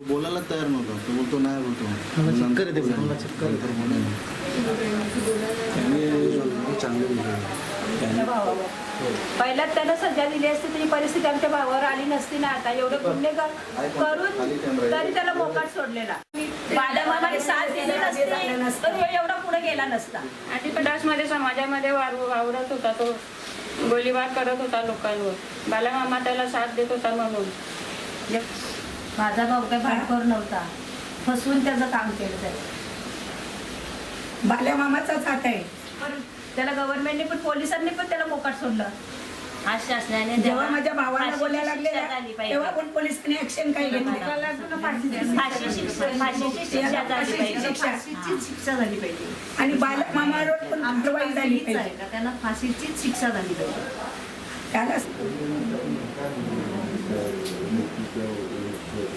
बोलायला तयार नव्हता. तो बोलतो नाही बोलतो. चांगले बोलले. पहिल्यात त्यानं सजा दिली असती तरी परिस्थिती आमच्या भावावर आली नसती ना. आता एवढे गुन्हे क- करून तरी त्याला मोकाट सोडलेला. बालमामाने साथ दिली नसती तर एवढा पुढे गेला नसता. आणि पडासमध्ये समाजामध्ये वार वावरत होता तो. गोळीबार करत होता लोकांवर. बालामामा त्याला साथ देत होता म्हणून. माझा भाऊ काही भांडखोर नव्हता. फसवून त्याचं काम केलं त्याने. बाल्यामामाचाच हात आहे. पण त्याला गव्हर्नमेंटने पण पोलिसांनी पण त्याला मोकाट सोडलं. आज शासनाने जेव्हा माझ्या भावाला फाशीची बोलायला लागले शिक्षा ना, झाली पाहिजे. तेव्हा पण पोलिसांनी ऍक्शन काही घेतली फाशी शिक्षा फाशीची शिक्षा झाली पाहिजे. शिक्षा. शिक्षा झाली पाहिजे. आणि बालमामावर पण कारवाई झाली पाहिजे. त्यांना फाशीचीच शिक्षा झाली पाहिजे. त्याला एवढी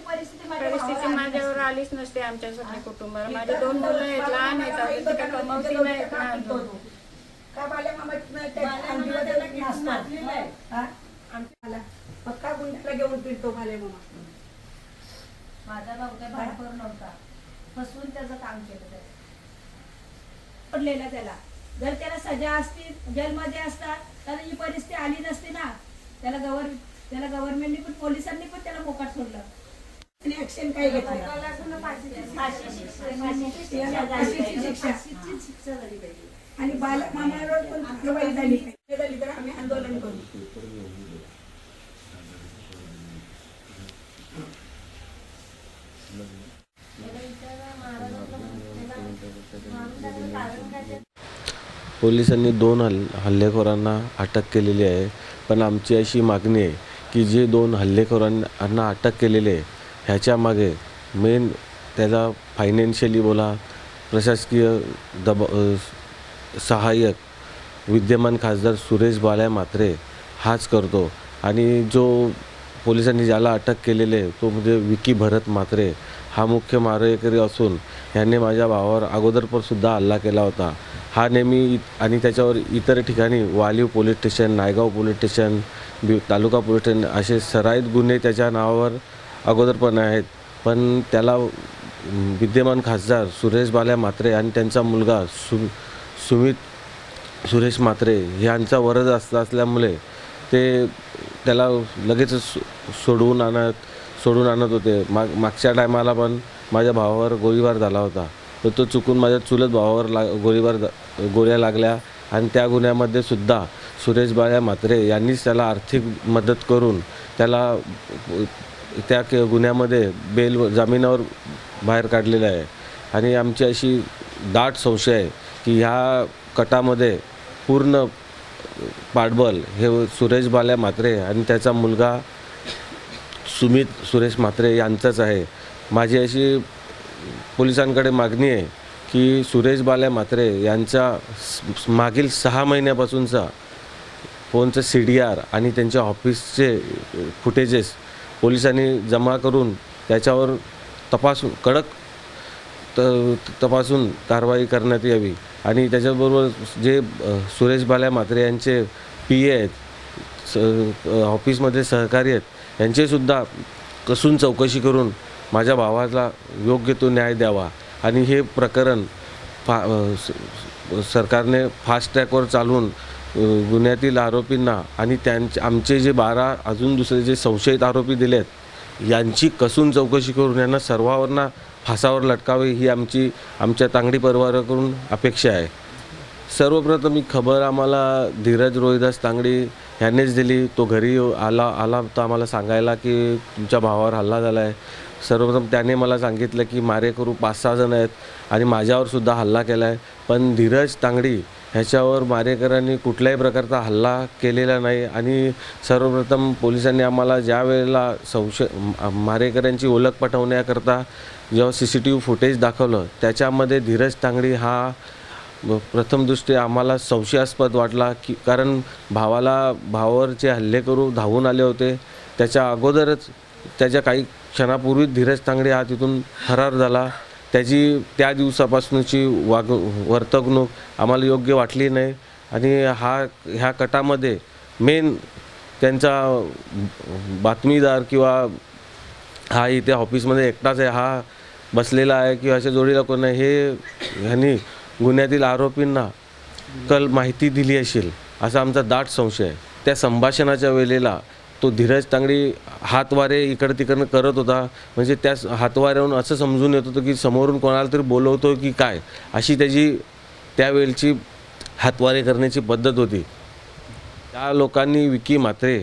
परिस्थिती माझ्या परिस्थिती भावावर आली माझ्यावर आलीच नसते आमच्यासाठी कुटुंबावर माझे दोन मुलं आहेत लहान आहेत अजून ते काय कमावती नाहीत आमच्या पक्का गुंडाला घेऊन फिरतो बाल्यामामा माझा भाऊ काही भांडखोर नव्हता. फसवून त्याचं काम केलं त्याने पडलेला त्याला. जर त्याला सजा असती जेलमध्ये असता तर ही परिस्थिती आली नसती ना. त्याला गव्हर त्याला गव्हर्नमेंटने पण पोलिसांनी पण त्याला मोकाट सोडलं. ऍक्शन काही घेतली? फाशीची शिक्षा झाली पाहिजे. आणि पण झाली पाहिजे. झाली तर आम्ही आंदोलन करू. पोलिसांनी दोन हल् हल्लेखोरांना अटक केलेली आहे. पण आमची अशी मागणी आहे की जे दोन हल्लेखोरांना अटक केलेले आहे ह्याच्या मागे मेन त्याला फायनान्शियली बोला प्रशासकीय दब सहाय्यक विद्यमान खासदार सुरेश बाल्या मात्रे हाच करतो. आणि जो पोलिसांनी ज्याला अटक केलेले आहे तो म्हणजे विकी भरत मात्रे हा मुख्य मारेकरी असून ह्याने माझ्या भावावर अगोदरपरसुद्धा हल्ला केला होता. हा नेहमी आणि त्याच्यावर इतर ठिकाणी Valiv police station Naigaon police station बी तालुका पोलीस स्टेशन असे सराईत गुन्हे त्याच्या नावावर अगोदरपणे आहेत. पण त्याला विद्यमान खासदार सुरेश बाल्या मात्रे आणि त्यांचा मुलगा सु सुमित सुरेश मात्रे यांचा वरद असला असल्यामुळे ते त्याला लगेचच सोडवून आणत सोडून आणत होते. माग मागच्या टायमाला पण माझ्या भावावर गोळीबार झाला होता. तर तो चुकून माझ्या चुलत भावावर ला गोळीबार गोळ्या लागल्या. आणि त्या गुन्ह्यामध्ये सुद्धा सुरेश बाळ्या म्हात्रे यांनीच त्याला आर्थिक मदत करून त्याला त्या के- गुन्ह्यामध्ये बेल जामिनावर बाहेर काढलेलं आहे. आणि आमची अशी दाट संशय आहे की ह्या कटामध्ये पूर्ण पाठबल हे सुरेश बाल्या म्हात्रे आणि त्याचा मुलगा सुमित सुरेश म्हात्रे यांचंच आहे. माझी अशी पोलिसांकडे मागणी आहे की सुरेश बाल्या म्हात्रे यांचा मागील सहा महिन्यापासूनचा फोनचं सी डी आर आणि त्यांच्या ऑफिसचे फुटेजेस पोलिसांनी जमा करून त्याच्यावर तपासून कडक त तपासून कारवाई करण्यात यावी. आणि त्याच्याबरोबर जे सुरेश बाल्या म्हात्रे यांचे पी ए आहेत स ऑफिसमध्ये सहकारी आहेत यांचेसुद्धा कसून चौकशी करून माझ्या भावाला योग्य तो न्याय द्यावा. आणि हे प्रकरण फा स- सरकारने फास्ट ट्रॅकवर चालवून गुन्ह्यातील आरोपींना आणि त्यांचे आमचे जे बारा अजून दुसरे जे संशयित आरोपी दिलेत यांची कसून चौकशी करून यांना सर्वांना फासावर लटकावे ही आमची आमच्या तांगडी परिवाराकडून अपेक्षा आहे. सर्वप्रथम ही खबर आम्हाला धीरज रोहिदास तांगडी ह्यानेच दिली. तो घरी आला आला तर आम्हाला सांगायला की तुमच्या भावावर हल्ला झाला आहे सर्वप्रथम त्याने मला सांगितलं की मारेकरू पाच सहा जण आहेत आणि माझ्यावरसुद्धा हल्ला केला आहे पण धीरज तांगडी ह्याच्यावर मारेकरांनी कुठल्याही प्रकारचा हल्ला केलेला नाही आणि सर्वप्रथम पोलिसांनी आम्हाला ज्या वेळेला संशय मारेकरांची मारेकऱ्यांची ओळख पटवण्याकरता जेव्हा C C T V footage दाखवलं त्याच्यामध्ये धीरज तांगडी हा प्रथमदृष्टी प्रथम दृष्टी आम्हाला संशयास्पद वाटला की कारण भावाला भावावर जे हल्ले करू धावून आले होते त्याच्या अगोदरच त्याच्या काही क्षणापूर्वी धीरज तांगडे हा तिथून फरार झाला. त्याची त्या दिवसापासूनची वाग वर्तवणूक आम्हाला योग्य वाटली नाही. आणि हा ह्या कटामध्ये मेन त्यांचा बातमीदार किंवा हा इथे ऑफिसमध्ये एकटाच आहे हा बसलेला आहे किंवा अशा जोडीला कोण आहे हे ह्यांनी गुन्ह्यातील आरोपींना कल माहिती दिली असेल असा आमचा दाट संशय आहे. त्या संभाषणाच्या वेळेला तो धीरज तांगडी हातवारे इकडं तिकडनं करत होता. म्हणजे त्या हातवाऱ्यावरून असं समजून येत होतं की समोरून कोणाला तरी बोलवतो की काय अशी त्याची त्यावेळची हातवारे करण्याची पद्धत होती. त्या लोकांनी विकी मात्रे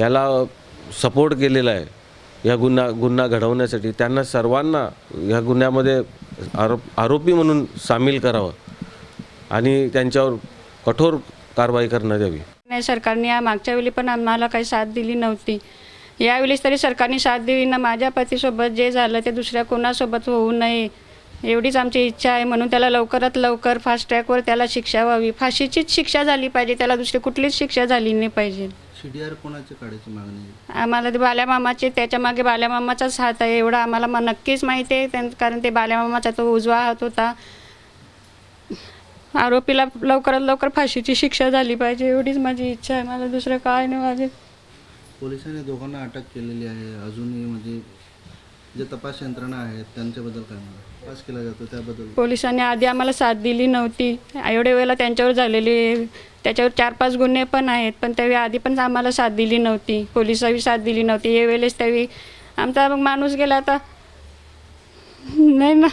याला सपोर्ट केलेला आहे या गुन्हा गुन्हा घडवण्यासाठी. त्यांना सर्वांना ह्या गुन्ह्यामध्ये आरोप आरोपी म्हणून सामील करावं आणि त्यांच्यावर कठोर कारवाई करण्यात यावी नाही सरकारने या मागच्या वेळी पण आम्हाला काही साथ दिली नव्हती. यावेळेस तरी सरकारने साथ दिली ना माझ्या पतीसोबत जे झालं ते दुसऱ्या कोणासोबत होऊ नये एवढीच आमची इच्छा आहे. म्हणून त्याला लवकरात लवकर फास्ट ट्रॅकवर त्याला शिक्षा व्हावी. फाशीचीच शिक्षा झाली पाहिजे त्याला दुसरी कुठलीच शिक्षा झाली नाही पाहिजे. सी डी आर कोणाच्या काढायची मागणी आहे? आम्हाला ते बाल्यामामाचे त्याच्यामागे बाल्यामामाचाच हात आहे एवढा आम्हाला म नक्कीच माहिती आहे. त्यां- कारण ते बाल्यामामाचा तो उजवा हात होता. आरोपीला लवकरात लवकर फाशीची शिक्षा झाली पाहिजे एवढीच माझी इच्छा आहे. मला दुसरं काय नाही माझे पोलिसांनी दोघांना अटक केलेली आहे. अजूनही म्हणजे जे तपास यंत्रणा आहेत त्यांच्याबद्दल काय म्हणा तपास केला जातो त्याबद्दल. पोलिसांनी आधी आम्हाला साथ दिली नव्हती. एवढ्या वेळेला त्यांच्यावर झालेले त्याच्यावर चार पाच गुन्हे पण आहेत पण त्यावेळी आधी पण आम्हाला साथ दिली नव्हती. पोलिसांनी साथ दिली नव्हती. या वेळेस त्यावेळी आमचा मग माणूस गेला आता. नाही ना.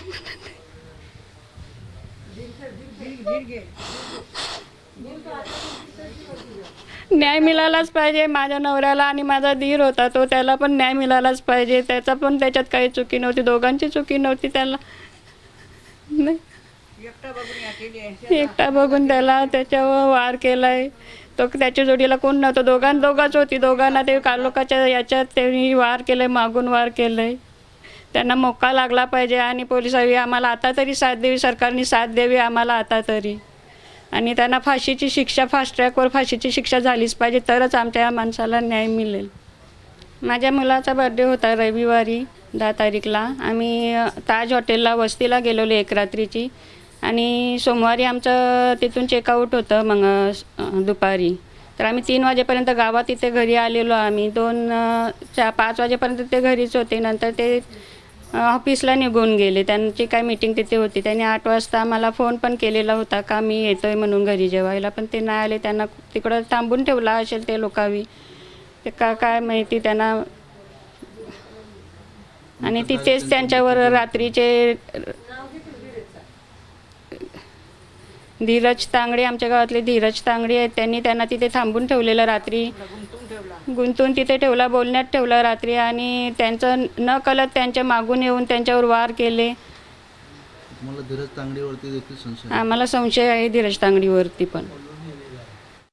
न्याय मिळालाच पाहिजे माझ्या नवऱ्याला आणि माझा धीर होता तो त्याला पण न्याय मिळालाच पाहिजे. त्याचा पण त्याच्यात काही चुकी नव्हती दोघांची चुकी नव्हती त्याला. नाही. एकटा बघून त्याला त्याच्यावर वार केलाय. तो त्याच्या जोडीला कोण नव्हतं दोघां दोघांच होती. दोघांना ते कालोकाच्या याच्यात त्यांनी वार केलंय मागून वार केलंय. त्यांना मोका लागला पाहिजे आणि पोलिसांनी आम्हाला आता तरी साथ द्यावी सरकारने साथ द्यावी आम्हाला आता तरी. आणि त्यांना फाशीची शिक्षा फास्ट ट्रॅकवर फाशीची शिक्षा झालीच पाहिजे तरच आमच्या या माणसाला न्याय मिळेल. माझ्या मुलाचा बर्थडे होता रविवारी दहा तारीखला. आम्ही ताज हॉटेलला वस्तीला गेलेलो एक रात्रीची. आणि सोमवारी आमचं तिथून चेकआउट होतं मग दुपारी. तर आम्ही तीन वाजेपर्यंत गावात इथे घरी आलेलो आम्ही. दोन चार चा पाच वाजेपर्यंत ते घरीच होते. नंतर ते ऑफिसला निघून गेले. त्यांची काय मीटिंग तिथे होती. त्यांनी आठ वाजता मला फोन पण केलेला होता का मी येतोय म्हणून घरी जेवायला. पण ते नाही आले. त्यांना तिकडं थांबून ठेवला असेल ते लोकावी ते का काय माहिती त्यांना. आणि तिथेच त्यांच्यावर रात्रीचे धीरज तांगडे आमच्या गावातले धीरज तांगडे आहेत. त्यांनी त्यांना तिथे थांबून ठेवलेलं रात्री. गुंतून तिथे ठेवला बोलण्यात ठेवला रात्री आणि त्यांचं न कळत त्यांच्या मागून येऊन त्यांच्यावर वार केले. आम्हाला संशय आहे धीरज तांगडीवरती पण